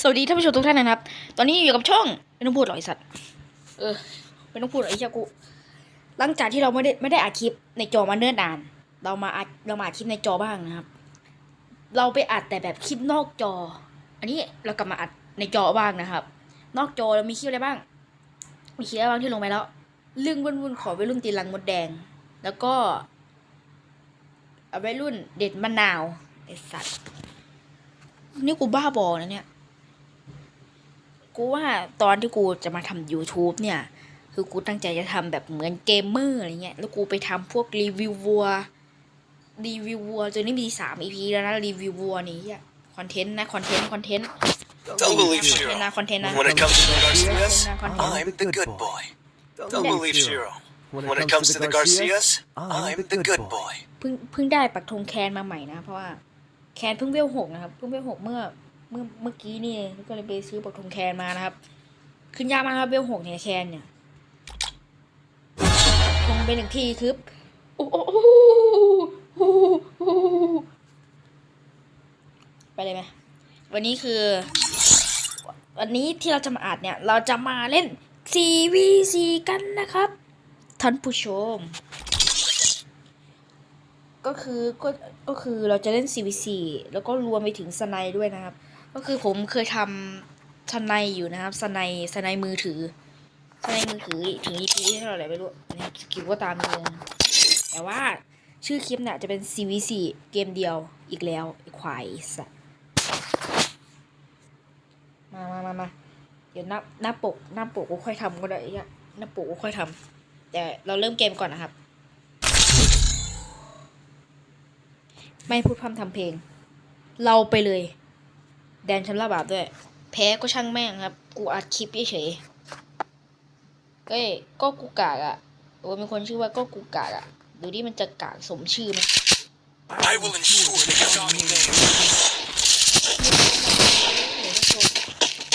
สวัสดีท่านผู้ชมทุกท่านนะครับ ตอนนี้อยู่กับช่องไม่ต้องพูดหรอกไอสัตว์ เออไม่ต้องพูดหรอกไอ้เจ้ากูหลังจากที่เราไม่ได้ไม่ได้อัดคลิปในจอมาเนิ่นนาน เรามาอัดเรามาอัดคลิปในจอบ้างนะครับ เราไปอัดแต่แบบคลิปนอกจอ อันนี้เรากลับมาอัดในจอบ้างนะครับ นอกจอเรามีคลิปอะไรบ้าง มีคลิปอะไรบ้างที่ลงไปแล้ว เรื่องวุ่นๆของวัยรุ่นตีลังมดแดง แล้วก็เอาวัยรุ่นเด็ดมะนาวไอสัตว์ นี่กูบ้าบอนะเนี่ย กูว่าตอนที่กูจะมาทำ YouTube เนี่ย คือกูตั้งใจจะทำแบบเหมือนเกมเมอร์อะไรเงี้ย แล้วกูไปทำพวกรีวิววัว รีวิววัวจนนี่มีสาม EP แล้วนะรีวิววัวนี่อะคอนเทนต์นะคอนเทนต์คอนเทนต์ Don't believe คอนเทน Shiro. ต์นะคอนเทนต์นะ When it comes to the Garcias, I'm I'm the good boy. Don't believe Shiro. When it comes to the Garcias, I'm the good boy. เพิ่งเพิ่งได้ปักธงแคนมาใหม่นะ เพราะว่าแคนเพิ่งเวลหกนะครับ เพิ่งเวลหกเมื่อ เมื่อเมื่อกี้นี่เองก็เลยไปซื้อปกธงแคนมานะครับ ขึ้นยากมากครับเวลหกเนี่ยแคนเนี่ยธงไปหนึ่งทีคือโอ้โอ้โหโอ้โหไปเลยไหมวันนี้คือ วันนี้ที่เราจะมาอัดเนี่ย เราจะมาเล่น CVC กันนะครับท่านผู้ชม ก็คือก็ก็คือเราจะเล่น CVC แล้วก็รวมไปถึงสไนด์ด้วยนะครับ ก็คือผมเคยทำสไนด์อยู่นะครับสไนด์สไนด์มือถือสไนด์มือถือถึง EP ที่เท่าไหร่ไม่รู้อันนี้คลิปก็ตามเลยนแต่ว่าชื่อคลิปเนี่ยจะเป็น CVC เกมเดียวอีกแล้วไอ้ควายสัตว์มามามามาเดี๋ยวหน้าหน้าปกหน้าปกก็ค่อยทำก็ได้อ้เหี้ยหน้าปกก็ค่อยทำแต่เราเริ่มเกมก่อนนะครับ ไม่พูดพร่ำทำเพลง เราไปเลย แดนชำระบาปด้วย แพ้ก็ช่างแม่งครับ กูอัดคลิปเฉยๆเอ้ยก็กูกากอะ่ะโอ้ยมีคนชื่อว่าก็กูกากอะ่ะ ดูดิมันจะกากสมชื่อไหม I will ensure that your shocking name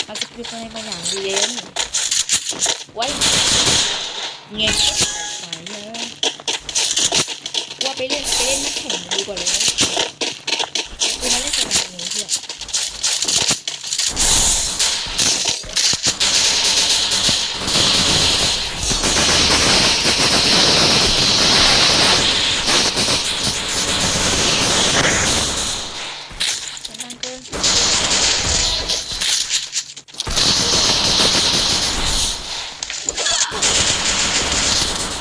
เอาสคริปต์มาให้บางอย่างดีเย็นไว้เงี้ยตายแล้วว่าไปเล่นไปเล่นนักแข่งดีกว่าเลยนะกูมาเล่นสนามนี้เพื่อ มันดังเกิน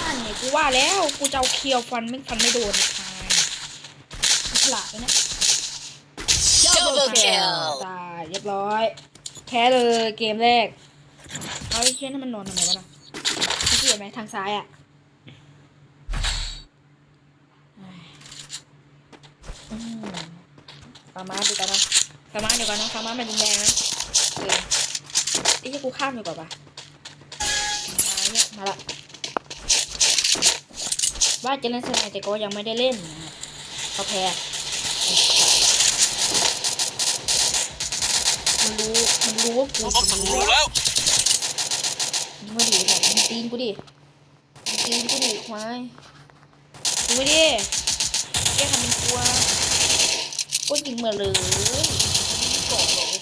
อันนี้กู ว่าแล้วกูจะเอาเคียวฟันไม่ฟันไม่โดนตายฉลาดเลยนะ Double kill ตายเรียบร้อยแพ้เลยเกมแรกเอาไอ้เชี่ยนั่นมันนอนทำไมวะน่ะไม่เกี่ยวไหมทางซ้ายอะอืมฟาร์มาดูกันนะฟาร์มาเดี๋ยวกันนะฟาร์มาเป็นแดงๆนะเออไอ้เชี่ยกูข้ามดีกว่าปะมาเนี่ยมาละ ว่าจะเล่นสไนแต่ก็ยังไม่ได้เล่นก็แพ้มันรู้มันรู้ว่ากู Up and roll out. ยิงมาดิแบบยิงตีนกูดิยิงตีนกูดิควายยิงมาดิแกทำเป็นกลัวก็ยิงมาเลยไม่กรอกหรอกไอ้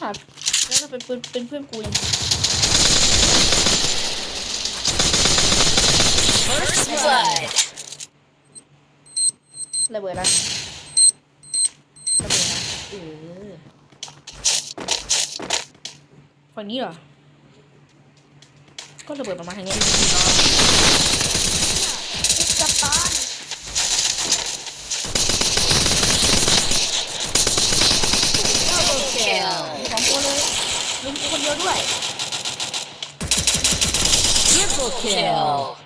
สัสแล้วถ้าเป็นเพื่อนเป็นเพื่อนกูยัง First blood. ระเบิดนะระเบิดนะเออฝั่งนี้เหรอ ก็ระเบิดประมาณทางนี้จับตอนสองตัวเลยลุมกูคนเดียวด้วย Triple kill.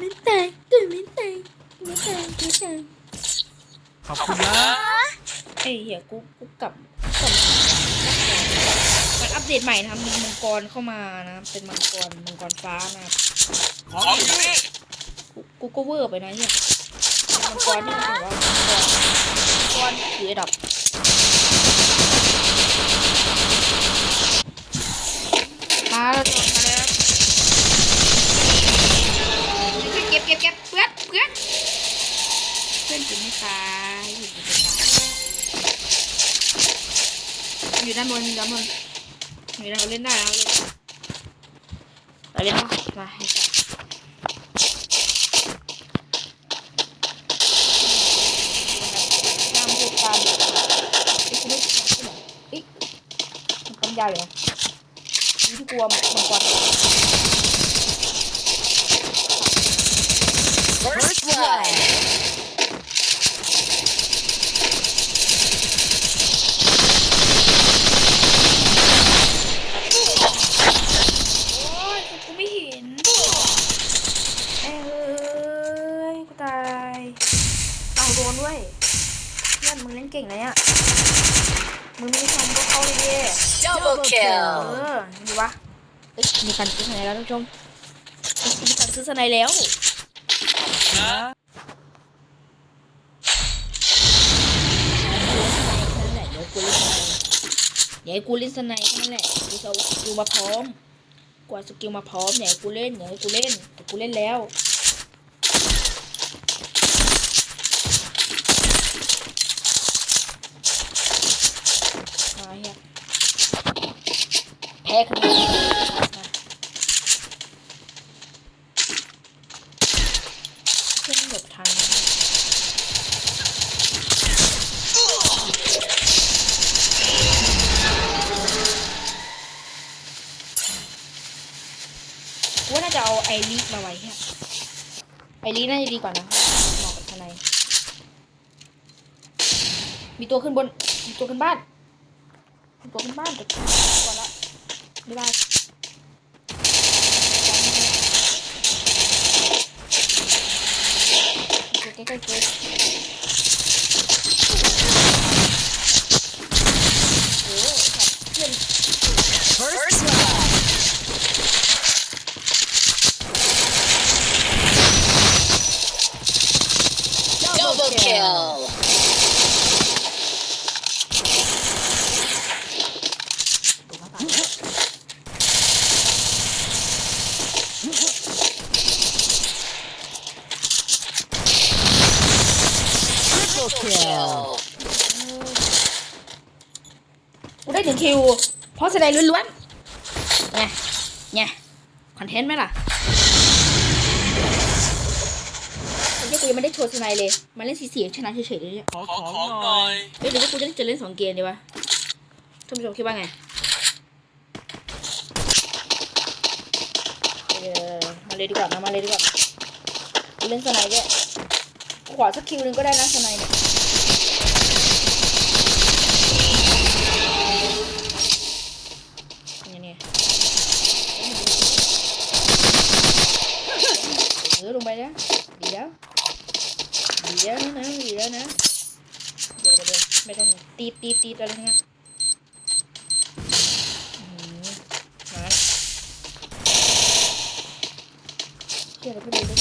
ตื่นไม่แตกตื่นไม่แตกไม่แตกไม่แตกขอบคุณนะเอ้ยเหี้ยกูกูกลับกลับมันอัปเดตใหม่นะครับมีมังกรเข้ามานะครับเป็นมังกรมังกรฟ้านะครับของอยู่นี่กูกูก็เวอร์ไปนะเนี่ยเป็นมังกรที่มันถือว่ามังกรมังกรถือระดับมาแล้ว ด้านบนด้านบนอยู่ด้าเล่นได้แล้วเราเล่นเราเล่นปะมาให้จับตามดูตามไอ้คุณไม่ใช่ไหมเอ้ยมันปั๊มยาวอยู่นะนี่ที่กลัวมังกร First blood. โอ้ยกูไม่เห็นเอ้ยกูตายเอาโดนด้วยเพื่อนมึงเล่นเก่งนะเนี่ยมึงไม่ได้ทำพวกเขาเลยดิ Double เอ kill. อดีวะเอ้ยมีการซื้อสไนด์แล้วท่านผู้ชมเอ้ยมีการซื้อสไนด์แล้วนะนั่นแหละเดี๋ยวกูเล่นสไนด์เดี๋ยวให้กูเล่นสไนด์แค่นั้นแหละกูจะเอาสกิลมาพร้อม กว่าสกิลมาพร้อมเนี่ยให้กูเล่นเนี่ยให้กูเล่นแต่กูเล่นแล้ว แพ้คะแนนมาเพื่อนหลบทันกูว่าน่าจะเอาไอรีมาไว้เฮียไอรีน่าจะดีกว่านะเหมาะกับทนายมีตัวขึ้นบนมีตัวขึ้นบ้านมีตัวขึ้นบ้านแต่ก่อนละไม่ได้ตัวกล้ๆ เกินโอ้ยครับเพื่อน First blood. Double kill. ตัวมาตาย Triple kill. กูได้ถึงคิว เพราะแสดงล้วนๆไงไงคอนเทนต์ไหมล่ะไอ้เจ้ากูยังไม่ได้โชว์สไนด์เลย มาเล่นสีเสียงชนะเฉยๆเลยเนี่ยขอของหน่อยเฮ้ยหรือว่ากูจะเล่นจะเล่นสองเกมดีวะท่านผู้ชมคิดว่าไงเออมาเลยดีกว่านะมาเลยดีกว่ากูเล่นสไนด์ด้วย ขอสักคิวหนึ่งก็ได้นะสไนด์เนี่ยเนี่ยเนี่ยเออลงไปแล้วดีแล้วดีแล้วนะดีแล้วนะเดี๋ยวเดี๋ยวเดี๋ยวไม่ต้องตีตีตีอะไรทั้งนั้นหือมาเชื่อเราไม่รู้เลย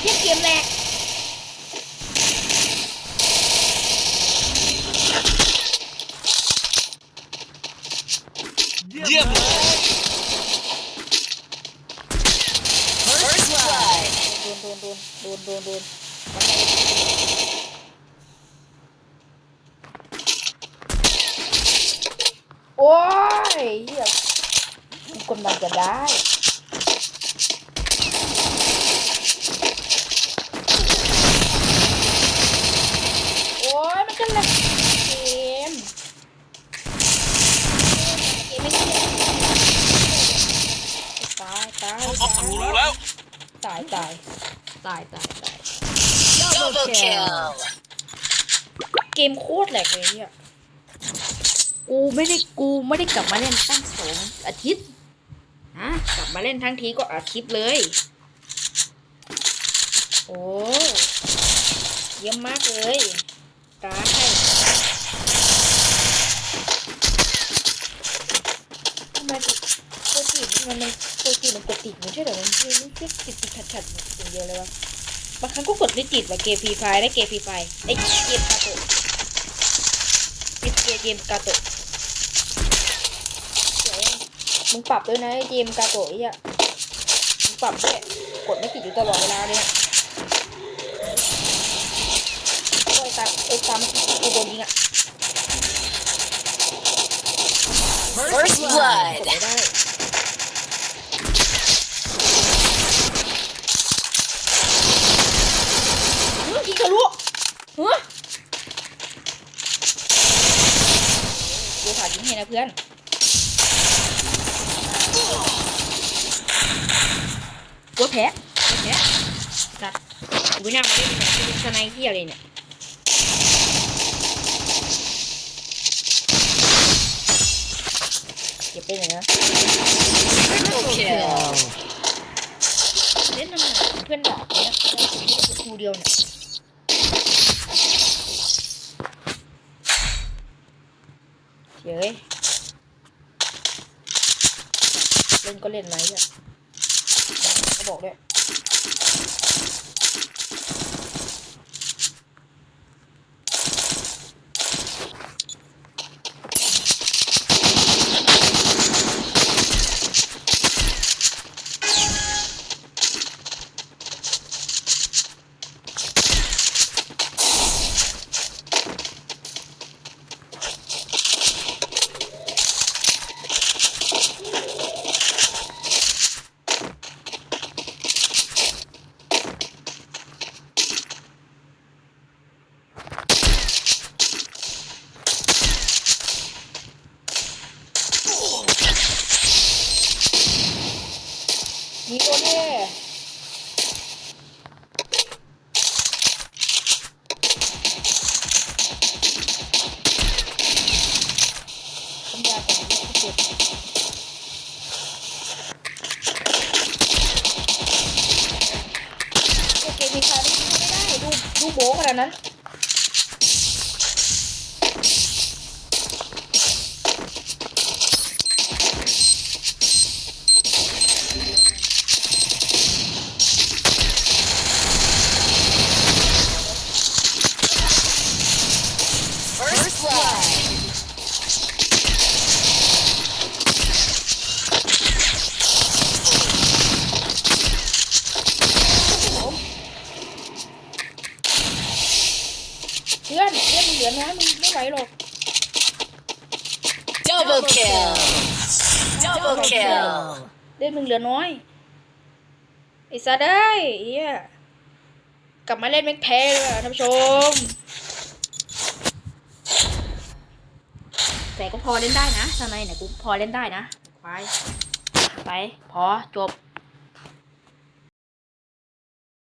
เทียบเกมแรก เยี่ยมเลย First blood. โดนโดนโดนโดนโดนโดนโอ้ ยเหี้ยกูกำลังจะได้ โอ้ยมันจะเล่นเกมเกมไม่ได้ตายตายเขาตายรู้แล้ว ตายตายตายตายตาย Double kill. เกมโคตรแหลกเลยเนี่ย กูไม่ได้กูไม่ได้กลับมาเล่นตั้งสองอาทิตย์นะกลับมาเล่นทั้งทีก็อาทิตย์เลย โอ้เยี่ยมมากเลยตาให้ทำไมปกติมันมันปกติมันกดติดไม่ใช่เหรอมันไม่ไม่ติดติดติดขัดขัดอย่างเดียวเลยวะบางครั้งก็กดไม่ติดว่ะเกมฟรีไฟได้เกมฟรีไฟไอ้เกมกาโตะไอ้เกมกาโตะเดี๋ยว มึงปรับด้วยนะไอ้เจมส์กาโตะไอ้เหี้ยมึงปรับด้วยกดไม่ติดอยู่ตลอดเวลาเลยนะโอ้ยตามไอ้ตามกูโดนยิงอะ First กด blood. ไม่ได้เฮ้ยยิงทะลุเฮ้ยกูผ่ายิงให้นะเพื่อน กู แพ้กูแพ้สัตว์กูไม่น่ามาเล่นเนี่ยกูเป็นสไนเฮียอะไรเนี่ยเก็บไปไหนนะ Triple kill. เล่นทำไมเพื่อนด่าเนี่ยกูเดียวเนี่ยเฉยเล่นก็เล่นไหมอะ ขาบอกด้วย เก็บมีใครไม่ได้ดูดูโบขนาดนั้น Double kill. Double kill. เล่นมึงเหลือน้อยไอ้สัตว์เอ้ยเฮียกลับมาเล่นแม็กแพ้เลยว่ะท่านผู้ชม แต่ก็พอเล่นได้นะทนายเนี่ยกูพอเล่นได้นะควายไป พอจบ